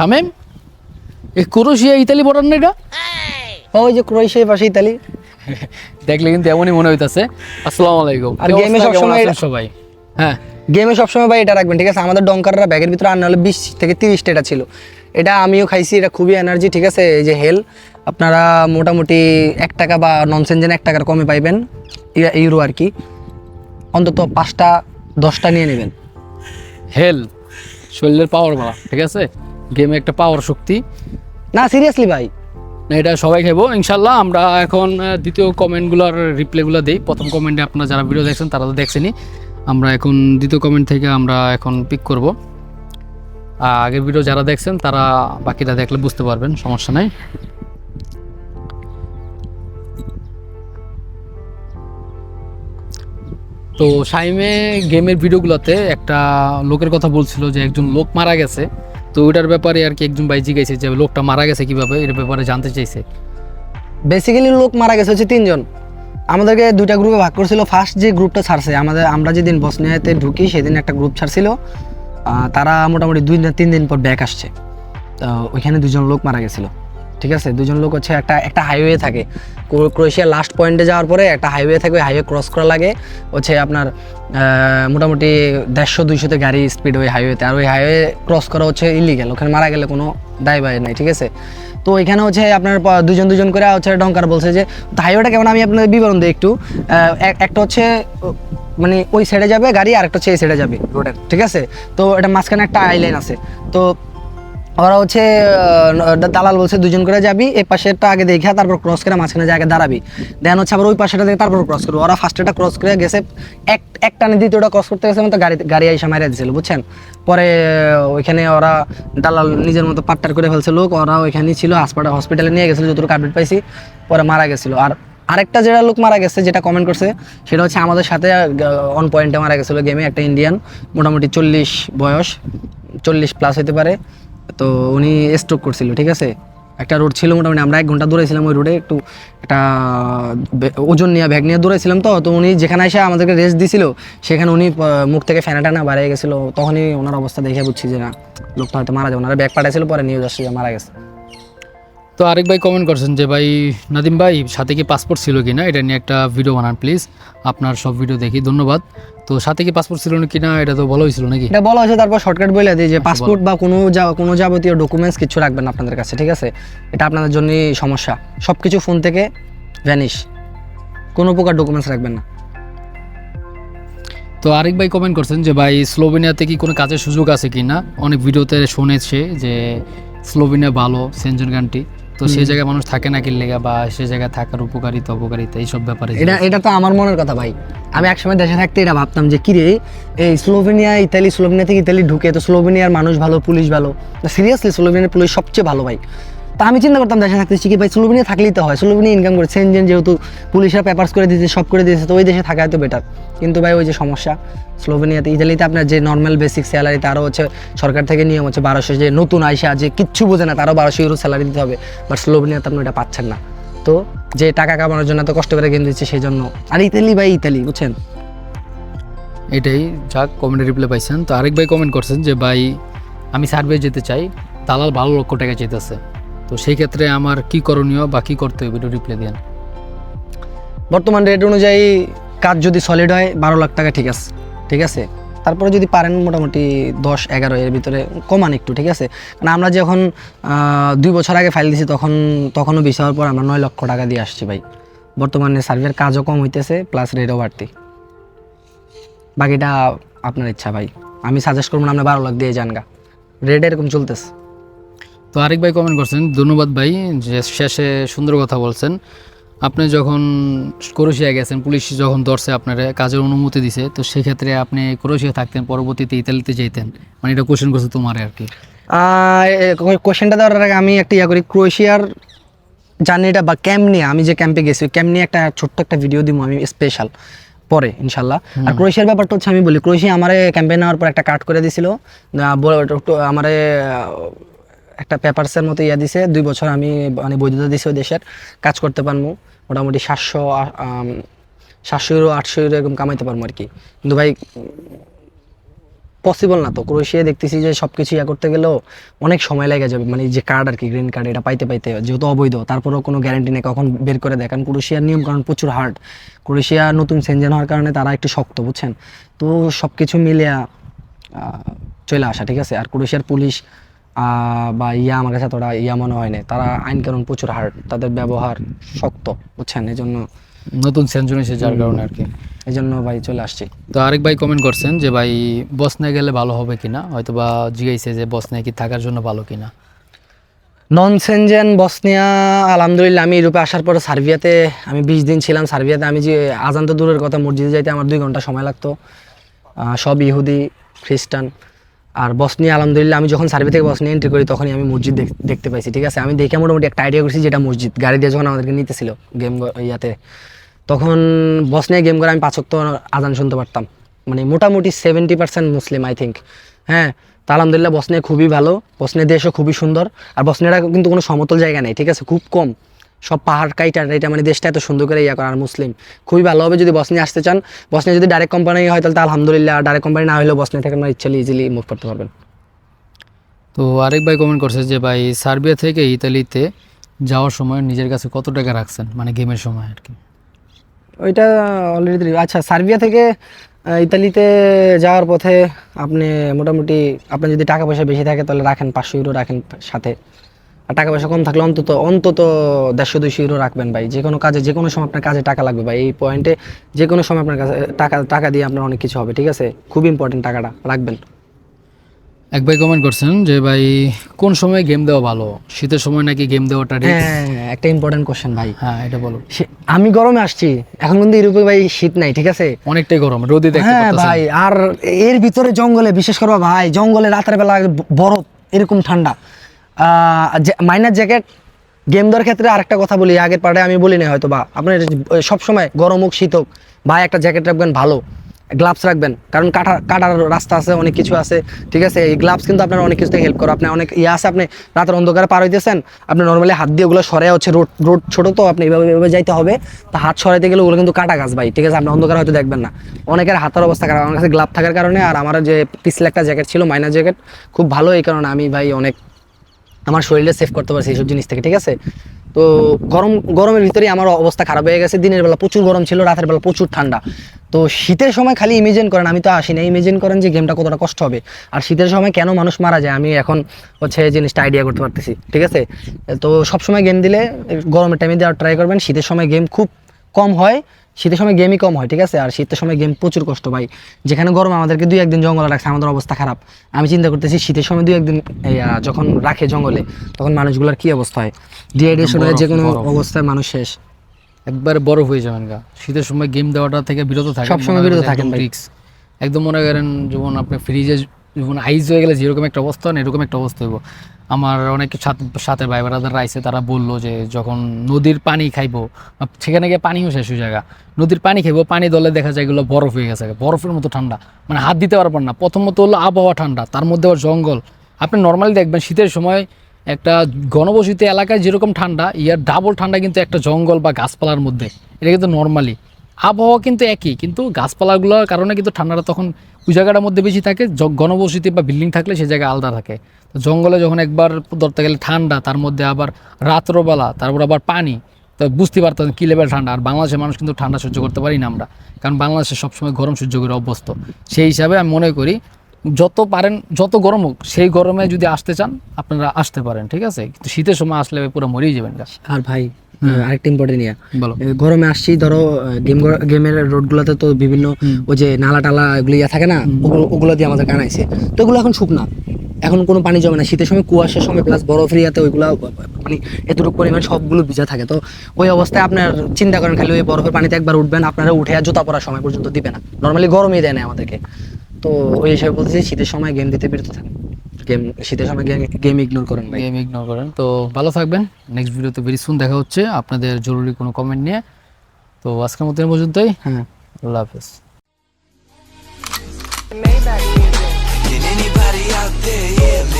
শামেম এই ক্রোশিয়া Italy border না এটা ওই যে ক্রোয়েশিয়ার পাশে ইতালি। দেখলে কিন্তু এমনই মনে হইতাছে। আসসালামু আলাইকুম। আর অবস্থা? সবসময় সবাই? হ্যাঁ। গেমে সবসময় ভাই এটা রাখবেন ঠিক আছে? আমাদের ডঙ্কাররা ব্যাগের ভিতরে আনা হলে বিশ থেকে তিরিশটা এটা ছিল। এটা আমিও খাইছি এটা খুবই এনার্জি ঠিক আছে? এই যে হেল আপনারা মোটামুটি এক টাকা বা ননসেনজেন এক টাকার কমে পাইবেন ইউরো আর কি। অন্তত পাঁচটা দশটা নিয়ে নেবেন। হেল শরীরের পাওয়ার বলা ঠিক আছে? গেমে একটা পাওয়ার শক্তি। না সিরিয়াসলি ভাই। না এটা সবাই খাইবো ইনশাল্লাহ। আমরা এখন দ্বিতীয় কমেন্টগুলোর রিপ্লাইগুলো দিই। প্রথম কমেন্টে আপনারা যারা ভিডিও দেখছেন তারা তো দেখছেনই। আমরা এখন দ্বিতীয় কমেন্ট থেকে আমরা এখন পিক করব। আর আগের ভিডিও যারা দেখছেন তারা বাকিটা দেখলে বুঝতে পারবেন সমস্যা নাই। তো সাইমে গেমের ভিডিওগুলোতে একটা লোকের কথা বলছিল যে একজন লোক মারা গেছে। তো ওইটার ব্যাপারে আর কি একজন ভাই জিজ্ঞাসা যে লোকটা মারা গেছে কীভাবে? এর ব্যাপারে জানতে চাইছে। বেসিক্যালি লোক মারা গেছে হচ্ছে তিনজন। আমাদেরকে দুইটা গ্রুপে ভাগ করছিল। ফার্স্ট যে গ্রুপটা ছাড়ছে, আমাদের, আমরা যেদিন বসনিয়াতে ঢুকি, সেদিন একটা গ্রুপ ছাড়ছিল। তারা মোটামুটি দুই তিন দিন পর ব্যাক আসছে। তো ওইখানে দুজন লোক মারা গেছিল। ঠিক আছে? দুজন লোক হচ্ছে একটা একটা হাইওয়ে থাকে। ক্রো- ক্রোয়েশিয়ার লাস্ট পয়েন্টে যাওয়ার পরে একটা হাইওয়ে থাকে ওই হাইওয়ে ক্রস করা লাগে। হচ্ছে আপনার মোটামুটি দেড়শো দুইশোতে গাড়ি স্পিড ওই হাইওয়েতে আর ওই হাইওয়ে ক্রস করা হচ্ছে ইলিগেল ওখানে মারা গেলে কোনো দায় বায় নাই, ঠিক আছে? তো এখানে হচ্ছে আপনার দুজন দুজন করে হচ্ছে ডঙ্কার বলছে যে হাইওয়েটা কেমন? আমি আপনাদের বিবরণ দিই একটু। একটা হচ্ছে মানে ওই সাইডে যাবে গাড়ি আর একটা হচ্ছে এই সাইডে যাবে রোডের ঠিক আছে? তো এটা মাঝখানে একটা আইল্যান্ড আছে। তো ওরা হচ্ছে দালাল বলছে দুজন করে যাবি এই পাশেরটা আগে দেখা তারপর ক্রস করে মাঝখানে জায়গায় দাঁড়াবি। দেন হচ্ছে আবার ওই পাশেটা দেখে তারপর ক্রস করব। ওরা ফার্স্টেটা ক্রস করে গেছে, এক এক টানে দ্বিতীয়টা ক্রস করতে গেছে মতো গাড়ি গাড়ি আইসা মারিয়ে দিয়েছিল বুঝছেন? পরে ওইখানে ওরা দালাল নিজের মতো পাট্টার করে ফেলছে লোক, ওরা ওইখানেই ছিল হাসপাতাল হসপিটালে নিয়ে গেছিল, যতটুকু আপডেট পাইছি, পরে মারা গেছিল। আর আরেকটা যেটা লোক মারা গেছে, যেটা কমেন্ট করছে, সেটা হচ্ছে আমাদের সাথে অন পয়েন্টে মারা গেছিল গেমে একটা ইন্ডিয়ান মোটামুটি চল্লিশ বয়স, চল্লিশ প্লাস হতে পারে। তো উনি স্ট্রোক করছিল, ঠিক আছে? একটা রোড ছিল মোটামুটি, আমরা এক ঘণ্টা দৌড়াইছিলাম ওই রোডে একটু একটা ওজন নিয়ে ব্যাগ নিয়ে দৌড়াইছিলাম তো তো উনি যেখানে এসে আমাদেরকে রেস্ট দিছিল, সেখানে উনি মুখ থেকে ফ্যানা টানা বাড়িয়ে গেছিল, তখনই ওনার অবস্থা দেখে বুঝছি যে না, লোকটা হয়তো মারা যাবে, ওনারা ব্যাগ পাঠাইছিল, পরে নিউজ আসছে মারা গেছে। তো আরেক ভাই কমেন্ট করছেন যে ভাই নাদিম ভাই সাথে কি পাসপোর্ট ছিল কি না এটা নিয়ে একটা ভিডিও বানান প্লিজ আপনার সব ভিডিও দেখি ধন্যবাদ। তো সাথে কি পাসপোর্ট ছিল কি না এটা তো বলা হয়েছিল নাকি? এটা বলা হয়েছে তারপর শর্টকাট বলে দিই যে পাসপোর্ট বা কোনো যা- কোনো যাবতীয় ডকুমেন্টস কিছু রাখবেন আপনাদের কাছে ঠিক আছে? এটা আপনাদের জন্যই সমস্যা। সব কিছু ফোন থেকে ভ্যানিশ কোনো প্রকার ডকুমেন্টস রাখবেন না। তো আরেক ভাই কমেন্ট করছেন যে ভাই স্লোভেনিয়াতে কি কোনো কাজের সুযোগ আছে কি না অনেক ভিডিওতে শুনেছে যে স্লোভেনিয়া ভালো সেনজন কান্ট্রি তো সেই জায়গায় মানুষ থাকে না কি লেগা বা সেই জায়গায় থাকার উপকারিতা অপকারিতা এইসব ব্যাপারে এটা এটা তো আমার মনের কথা ভাই। আমি একসময় দেশে থাকতে এটা ভাবতাম যে কিরে এই স্লোভেনিয়া ইতালি স্লোভেনিয়া থেকে ইতালি ঢুকে তো স্লোভেনিয়ার মানুষ ভালো পুলিশ ভালো। সিরিয়াসলি স্লোভেনিয়ার পুলিশ সবচেয়ে ভালো ভাই। তা আমি চিন্তা করতাম দেশে থাকতে শিখি। ভাই, স্লোভেনিয়া থাকলেই তো হয়। স্লোভেনিয়া ইনকাম করে সেনজেন যেহেতু পুলিশরা পেপার্স করে দিয়েছে, সব করে দিয়েছে, তো ওই দেশে থাকা হয়তো বেটার কিন্তু ভাই, ওই যে সমস্যা, স্লোভেনিয়াতে, ইতালিতে আপনার যে নর্মাল বেসিক স্যালারি তারও হচ্ছে সরকার থেকে নিয়ম হচ্ছে বারোশো, যে নতুন আইসা, যে কিচ্ছু বোঝে না তারও বারোশো ইউরো স্যালারি দিতে হবে। বাট স্লোভেনিয়াতে আপনি এটা পাচ্ছেন না। তো যে টাকা কামানোর জন্য এত কষ্ট করে কিনে দিচ্ছে সেই জন্য আর ইতালি ভাই, ইতালি, বুঝছেন? এটাই, যাক কমেন্টে রিপ্লাই পাইছেন। তো আরেক ভাই কমেন্ট করছেন যে, ভাই, আমি সার্ভে যেতে চাই। দালাল ভালো লক্ষ টাকা চাইতেছে। তো সেই ক্ষেত্রে আমার কি করণীয় বা কি করতে হবে একটু রিপ্লাই দেন বর্তমান রেট অনুযায়ী কাজ যদি সলিড হয়, বারো লাখ টাকা ঠিক আছে ঠিক আছে। তারপরে যদি পারেন মোটামুটি দশ, এগারো, এর ভিতরে কমান একটু, ঠিক আছে। কারণ আমরা যখন দুই বছর আগে ফাইল দিছি, তখন, তখনও বিশ হওয়ার পর আমরা নয় লক্ষ টাকা দিয়ে আসছি ভাই। বর্তমানে সার্ভের কাজও কম হইতেছে প্লাস রেটও বাড়তি। বাকিটা আপনার ইচ্ছা ভাই। আমি সাজেস্ট করব না আপনি বারো লাখ দিয়ে যান গা। রেট এরকম চলতেছে। তো আরেক ভাই কমেন্ট করছেন ধন্যবাদ ভাই যে শেষে সুন্দর কথা বলছেন। আপনি যখন ক্রোশিয়া গেছেন পুলিশ যখন ধরছে আপনার কাজের অনুমতি দিছে তো সেক্ষেত্রে আপনি ক্রোশিয়া থাকতেন পরবর্তীতে ইতালিতে যেতেন মানে এটা কোশ্চেন করছে তোমার আর কি। কোশ্চেনটা দেওয়ার আগে আমি একটা ইয়া করি ক্রোয়েশিয়ার জার্নিটা বা ক্যাম্প নিয়ে আমি যে ক্যাম্পে গেছি ক্যাম্প নিয়ে একটা ছোট্ট একটা ভিডিও দিব আমি স্পেশাল পরে ইনশাল্লাহ। আর ক্রোয়েশিয়ার ব্যাপারটা হচ্ছে আমি বলি ক্রোয়েশিয়া আমারে ক্যাম্পে নেওয়ার পর একটা কাট করে দিছিল। আমারে একটা পেপারসের মতো ইয়া দিছে, দুই বছর আমি মানে বৈধতা দিছে ওই দেশের, কাজ করতে পারব মোটামুটি সাতশো সাতশো ইউরো, আটশো ইউরো এরকম কামাইতে পারব আর কি। কিন্তু ভাই পসিবল না তো। ক্রোয়েশিয়া দেখতেছি যে সব কিছু ইয়া করতে গেলেও অনেক সময় লেগে যাবে। মানে যে কার্ড আর কি গ্রিন কার্ড এটা পাইতে পাইতে, যেহেতু অবৈধ, তারপরেও কোনো গ্যারান্টি নেই, কখন বের করে দেয়? কারণ ক্রোয়েশিয়ার নিয়ম, কারণ প্রচুর হার্ড ক্রোয়েশিয়া নতুন সেনজেন হওয়ার কারণে তারা একটু শক্ত, বুঝছেন? তো সব কিছু মিলিয়া চলে আসা, ঠিক আছে? আর ক্রোয়েশিয়ার পুলিশ বা ইয়া আমার কাছে এতটা ইয়া মনে হয় না তারা আইন কানুন প্রচুর হার্ড তাদের ব্যবহার শক্ত বুঝছেন? এই জন্য নতুন সেঞ্চুরি এসে যার কারণে আর কি। এই জন্য ভাই চলে আসছি। তো আরেক ভাই কমেন্ট করছেন যে ভাই বসনে গেলে ভালো হবে কিনা? হয়তো বা জিজ্ঞাসা যে বসনে কি থাকার জন্য ভালো কিনা? নন সেনজেন বসনিয়া আলহামদুলিল্লাহ আমি ইউরোপে আসার পরে সার্বিয়াতে আমি বিশ দিন ছিলাম সার্বিয়াতে। আমি যে আজান তো দূরের কথা মসজিদে যাইতে আমার দুই ঘণ্টা সময় লাগতো। সব ইহুদি খ্রিস্টান। আর বসনিয়া আলহামদুলিল্লাহ আমি যখন সার্ভে থেকে বসনিয়া এন্ট্রি করি, তখনই আমি মসজিদ দেখতে পাইছি, ঠিক আছে? আমি দেখে মোটামুটি একটা আইডিয়া করছি যেটা মসজিদ, গাড়ি দিয়ে যখন আমাদেরকে নিতেছিল গেম ইয়াতে, তখন বসনিয়া গেম করে আমি পাঁচক্ত আজান শুনতে পারতাম। মানে মোটামুটি seventy percent Muslim I think হ্যাঁ তা আলহামদুলিল্লাহ বসনিয়া খুবই ভালো বসনিয়া দেশও খুবই সুন্দর, আর বসনিয়াটা কিন্তু কোনো সমতল জায়গা নেই, ঠিক আছে? খুব কম। সব পাহাড় কাইটা এটা মানে দেশটা এত সুন্দর করে ইয়া করা আর মুসলিম। খুবই ভালো হবে যদি বসনিয়া আসতে চান। বসনিয়া যদি ডাইরেক্ট কোম্পানি হয় তাহলে আলহামদুলিল্লাহ ডাইরেক্ট কোম্পানি না হলেও বসনিয়া থেকে আপনার ইচ্ছা ইজিলি মুভ করতে পারবেন। তো আরেক ভাই কমেন্ট করছে যে ভাই সার্বিয়া থেকে ইতালিতে যাওয়ার সময় নিজের কাছে কত টাকা রাখছেন? মানে গেমের সময় আর কি ওইটা অলরেডি আচ্ছা সার্বিয়া থেকে ইতালিতে যাওয়ার পথে আপনি মোটামুটি আপনার যদি টাকা পয়সা বেশি থাকে তাহলে রাখেন পাঁচশো ইউরো রাখেন সাথে। আর টাকা পয়সা কম থাকলে অন্তত অন্তত দেড়শো দুইশো ইউরো রাখবেন ভাই। যে কোনো কাজে যে কোনো সময় আপনার কাজে টাকা লাগবে ভাই। এই পয়েন্টে যে কোনো সময় আপনার কাছে টাকা টাকা দিয়ে আপনার অনেক কিছু হবে ঠিক আছে? খুব ইম্পর্টেন্ট টাকাটা রাখবেন। এক ভাই কমেন্ট করছেন যে ভাই কোন সময় গেম দেওয়া ভালো? শীতের সময় নাকি গেম দেওয়াটা হ্যাঁ একটা ইম্পর্টেন্ট কোশ্চেন ভাই। হ্যাঁ এটা বলো। আমি গরমে আসছি এখন কিন্তু ইউরোপে ভাই শীত নাই ঠিক আছে? অনেকটাই গরম রোদে দেখতে হ্যাঁ ভাই আর এর ভিতরে জঙ্গলে বিশেষ করে ভাই জঙ্গলে রাতের বেলা বরফ এরকম ঠান্ডা। মাইনার জ্যাকেট গেম দেওয়ার ক্ষেত্রে আরেকটা কথা বলি, আগের পার্টে আমি বলি না হয়তো বা। আপনার সব সময় গরম হোক, শীত হোক, ভাই একটা জ্যাকেট রাখবেন ভালো গ্লাভস রাখবেন, কারণ কাটা, কাটার রাস্তা আছে, অনেক কিছু আছে, ঠিক আছে? এই গ্লাভস কিন্তু আপনার অনেক কিছুতে হেল্প করে। আপনি অনেক ইয়ে আছে, আপনি রাতের অন্ধকারে পার হইতেছেন, আপনি নর্মালি হাত দিয়ে ওগুলো সরে হচ্ছে রোড রোড ছোট তো, আপনি এভাবে এভাবে যাইতে হবে। তা হাত সরাইতে গেলে ওগুলো কিন্তু কাটা গাছ ভাই, ঠিক আছে? আপনি অন্ধকারে হয়তো দেখবেন না। অনেকের হাতের অবস্থা খারাপ, আমার কাছে গ্লাভ থাকার কারণে, আর আমার যে পিছলে একটা জ্যাকেট ছিল মাইনার জ্যাকেট, খুব ভালো এই কারণে আমি ভাই অনেক আমার শরীরে সেভ করতে পারছি এইসব জিনিস থেকে, ঠিক আছে? তো গরম, গরমের ভিতরেই আমার অবস্থা খারাপ হয়ে গেছে। দিনের বেলা প্রচুর গরম ছিল, রাতের বেলা প্রচুর ঠান্ডা। তো শীতের সময় খালি ইমেজিন করেন, আমি তো আসি না ইমেজিন করেন যে গেমটা কতটা কষ্ট হবে। আর শীতের সময় কেন মানুষ মারা যায়, আমি এখন হচ্ছে এই জিনিসটা আইডিয়া করতে পারতেছি, ঠিক আছে? তো সবসময় গেম দিলে, গরমের টাইমে দেওয়ার ট্রাই করবেন, শীতের সময় গেম খুব কম হয়। শীতের সময় গেমই কম হয় ঠিক আছে? আর শীতের সময় গেম প্রচুর কষ্ট ভাই। যেখানে গরম আমাদেরকে দুই একদিন জঙ্গলে রাখছে আমাদের অবস্থা খারাপ। আমি চিন্তা করতেছি শীতের সময় দুই একদিন যখন রাখে জঙ্গলে তখন মানুষগুলোর কি অবস্থা হয়? ডিহাইড্রেশন হয়ে যে কোনো অবস্থায় মানুষ শেষ। একবারে বরফ হয়ে যাবেন গা। শীতের সময় গেম দেওয়াটা থেকে বিরত থাকে সবসময় বিরত থাকেন একদম মনে করেন যেমন আপনি ফ্রিজে যেমন আইস হয়ে গেলে যেরকম একটা অবস্থা, না এরকম একটা অবস্থা হইব। আমার অনেক সাথে ভাই ব্রাদাররা আইসে তারা বলল যে যখন নদীর পানি খাইবো সেখানে গিয়ে পানিও শেষ হয়ে যায় নদীর পানি খাইবো, পানি দলে দেখা যায় এগুলো বরফ হয়ে গেছে বরফের মতো ঠান্ডা। মানে হাত দিতে পারবেন না। প্রথমত হলো আবহাওয়া ঠান্ডা, তার মধ্যে আবার জঙ্গল। আপনি নর্মালি দেখবেন শীতের সময় একটা ঘনবসতি এলাকায় যেরকম ঠান্ডা, ইয়ার ডাবল ঠান্ডা কিন্তু একটা জঙ্গল বা গাছপালার মধ্যে। এটা কিন্তু নর্মালি আবহাওয়া কিন্তু একই, কিন্তু গাছপালাগুলোর কারণে কিন্তু ঠান্ডাটা তখন ওই জায়গাটার মধ্যে বেশি থাকে ঘনবসতি বা বিল্ডিং থাকলে সেই জায়গায় আলাদা থাকে। তো জঙ্গলে যখন একবার ধরতে গেলে ঠান্ডা, তার মধ্যে আবার রাত্রবেলা, তারপর আবার পানি, তো বুঝতে পারতাম কী লেভেল ঠান্ডা। আর বাংলাদেশের মানুষ কিন্তু ঠান্ডা সহ্য করতে পারি না আমরা, কারণ বাংলাদেশে সবসময় গরম সহ্য করে অভ্যস্ত। সেই হিসাবে আমি মনে করি, যত পারেন, যত গরম হোক, সেই গরমে যদি আসতে চান, আপনারা আসতে পারেন, ঠিক আছে? কিন্তু শীতের সময় আসলে পুরো মরেই যাবেন গাছ আর ভাই আরেকটা ইম্পর্টেন্ট ইয়া। গরমে আসছি ধরো গেম গেমের রোডগুলোতে তো বিভিন্ন ওই যে নালা টালা এগুলো ইয়া থাকে না ওগুলো দিয়ে আমাদের কানাইছে। তো ওগুলো এখন শুকনা। এখন কোনো পানি জমে না। শীতের সময় কুয়াশার সময় প্লাস বরফ এরিয়াতে ওইগুলো মানে এতটুকু পরিমাণ সবগুলো ভিজা থাকে। তো ওই অবস্থায় আপনার চিন্তা করেন খালি ওই বরফের পানিতে একবার উঠবেন আপনারা উঠে আর জুতা পরার সময় পর্যন্ত দিবে না। নর্মালি গরমই দেয় না আমাদেরকে। তো ওই হিসাবে বলতেছি শীতের সময় গেম দিতে বিরত থাকেন। গেম শীতের সময় গেম ইগনোর করেন ভাই। গেম ইগনোর করেন। তো ভালো থাকবেন। নেক্সট ভিডিওতে ভেরি সুন দেখা হচ্ছে। আপনাদের জরুরি কোনো কমেন্ট নিয়ে। তো আজকের মতো পর্যন্তই। হ্যাঁ। আল্লাহ হাফেজ। Maybach music. Can anybody out there hear me?